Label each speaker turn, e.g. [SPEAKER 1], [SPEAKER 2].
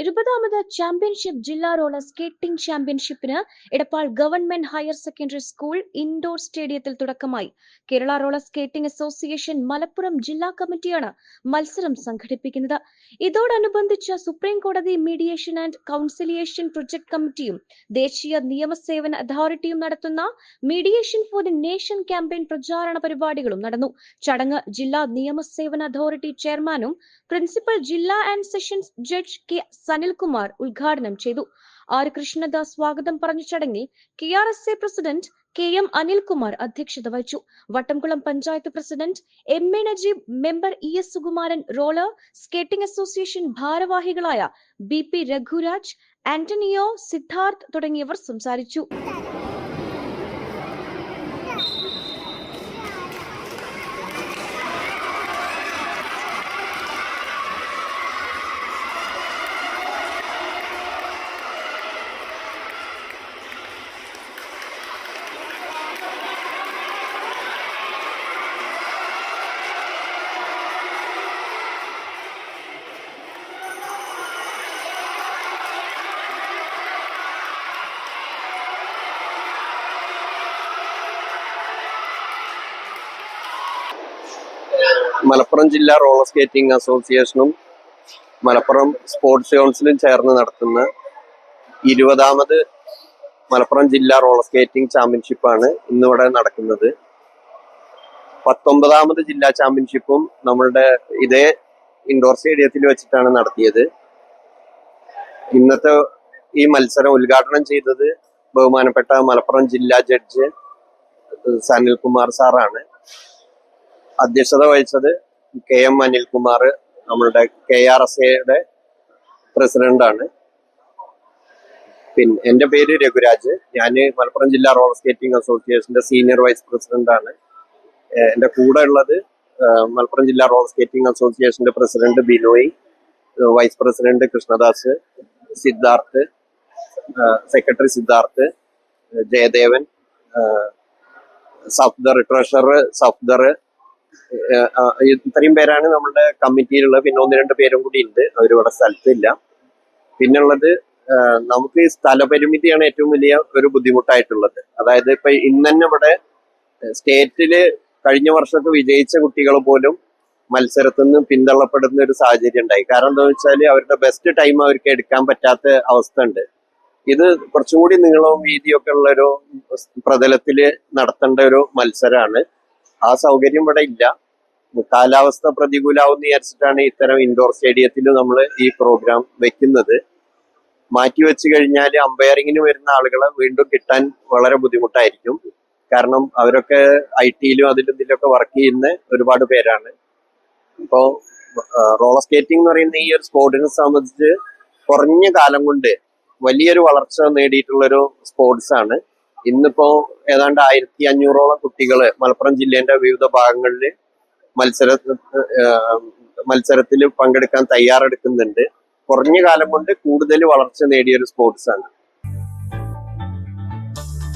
[SPEAKER 1] ഇരുപതാമത് championship ജില്ലാ roller skating ചാമ്പ്യൻഷിപ്പിന് Edappal government higher secondary school indoor സ്റ്റേഡിയത്തിൽ തുടക്കമായി. Kerala roller skating association Malappuram ജില്ലാ കമ്മിറ്റിയാണ് മത്സരം സംഘടിപ്പിക്കുന്നത്. ഇതോടനുബന്ധിച്ച് സുപ്രീം കോടതി മീഡിയേഷൻ ആൻഡ് കൗൺസിലിയേഷൻ പ്രൊജക്ട് കമ്മിറ്റിയും ദേശീയ നിയമസേവന അതോറിറ്റിയും നടത്തുന്ന mediation for the nation campaign പ്രചാരണ പരിപാടികളും നടന്നു. ചടങ്ങ് ജില്ലാ നിയമസേവന അതോറിറ്റി ചെയർമാനും പ്രിൻസിപ്പൽ ജില്ലാ and sessions judge K Sanilkumar ഉദ്ഘാടനം ചെയ്തു. ആർ. കൃഷ്ണദാസ് സ്വാഗതം പറഞ്ഞ ചടങ്ങിൽ K R S A president K M Anilkumar അധ്യക്ഷത വഹിച്ചു. Vattamkulam panchayat president M A Najeeb member E S Sukumaran roller skating association ഭാരവാഹികളായ B P Raghuraj Antonio Siddharth തുടങ്ങിയവർ സംസാരിച്ചു.
[SPEAKER 2] മലപ്പുറം ജില്ലാ റോളർ സ്കേറ്റിംഗ് അസോസിയേഷനും മലപ്പുറം സ്പോർട്സ് കൗൺസിലും ചേർന്ന് നടത്തുന്ന ഇരുപതാമത് മലപ്പുറം ജില്ലാ റോളർ സ്കേറ്റിംഗ് ചാമ്പ്യൻഷിപ്പാണ് ഇന്നിവിടെ നടക്കുന്നത്. പത്തൊമ്പതാമത് ജില്ലാ ചാമ്പ്യൻഷിപ്പും നമ്മളുടെ ഇതേ ഇൻഡോർ സ്റ്റേഡിയത്തിൽ വെച്ചിട്ടാണ് നടത്തിയത്. ഇന്നത്തെ ഈ മത്സരം ഉദ്ഘാടനം ചെയ്തത് ബഹുമാനപ്പെട്ട മലപ്പുറം ജില്ലാ ജഡ്ജ് സനിൽകുമാർ സാറാണ്. അധ്യക്ഷത വഹിച്ചത് കെ എം അനിൽകുമാർ നമ്മളുടെ കെ ആർ എസ് എയുടെ പ്രസിഡന്റാണ്. പിന്നെ എന്റെ പേര് രഘുരാജ്. ഞാൻ മലപ്പുറം ജില്ലാ റോളർ സ്കേറ്റിംഗ് അസോസിയേഷന്റെ സീനിയർ വൈസ് പ്രസിഡന്റാണ്. എന്റെ കൂടെ ഉള്ളത് മലപ്പുറം ജില്ലാ റോളർ സ്കേറ്റിംഗ് അസോസിയേഷന്റെ president Binoy vice president Krishnadas Siddharth secretary Siddharth Jayadevan Safdar treasurer Safdar ഇത്രയും പേരാണ് നമ്മുടെ കമ്മിറ്റിയിലുള്ളത് പിന്നെ ഒന്ന് രണ്ട് പേരും കൂടി ഉണ്ട്. അവരിവിടെ സ്ഥലത്തില്ല. പിന്നുള്ളത് നമുക്ക് ഈ സ്ഥലപരിമിതിയാണ് ഏറ്റവും വലിയ ഒരു ബുദ്ധിമുട്ടായിട്ടുള്ളത്. അതായത് ഇപ്പൊ ഇന്ന് തന്നെ ഇവിടെ സ്റ്റേറ്റിൽ കഴിഞ്ഞ വർഷമൊക്കെ വിജയിച്ച കുട്ടികൾ പോലും മത്സരത്തിൽ നിന്ന് പിന്തള്ളപ്പെടുന്ന ഒരു സാഹചര്യം ഉണ്ടായി. കാരണം എന്താ വെച്ചാൽ അവരുടെ ബെസ്റ്റ് ടൈം അവർക്ക് എടുക്കാൻ പറ്റാത്ത അവസ്ഥ ഉണ്ട്. ഇത് കുറച്ചും കൂടി നീളവും വീതിയൊക്കെ ഉള്ള ഒരു പ്രതലത്തിൽ നടത്തേണ്ട ഒരു മത്സരമാണ് ആ സൗകര്യം ഇവിടെ ഇല്ല. കാലാവസ്ഥ പ്രതികൂലാവും വിചാരിച്ചിട്ടാണ് ഇത്തരം ഇൻഡോർ സ്റ്റേഡിയത്തിൽ നമ്മൾ ഈ പ്രോഗ്രാം വെക്കുന്നത്. മാറ്റി വെച്ച് കഴിഞ്ഞാൽ അമ്പയറിങ്ങിന് വരുന്ന ആളുകളെ വീണ്ടും കിട്ടാൻ വളരെ ബുദ്ധിമുട്ടായിരിക്കും. കാരണം അവരൊക്കെ ഐ ടിയിലും അതിലും ഇതിലൊക്കെ വർക്ക് ചെയ്യുന്ന ഒരുപാട് പേരാണ്. ഇപ്പോൾ റോളർ സ്കേറ്റിംഗ് എന്ന് പറയുന്ന ഈ ഒരു സ്പോർട്ടിനെ സംബന്ധിച്ച് കുറഞ്ഞ കാലം കൊണ്ട് വലിയൊരു വളർച്ച നേടിയിട്ടുള്ളൊരു സ്പോർട്സ് ആണ്. ഇന്നിപ്പോ ഏതാണ്ട് ആയിരത്തി അഞ്ഞൂറോളം കുട്ടികൾ മലപ്പുറം ജില്ലേന്റെ വിവിധ ഭാഗങ്ങളിൽ മത്സര മത്സരത്തിൽ പങ്കെടുക്കാൻ തയ്യാറെടുക്കുന്നുണ്ട്. കുറഞ്ഞ കാലം കൊണ്ട് കൂടുതൽ വളർച്ച നേടിയ ഒരു സ്പോർട്സ് ആണ്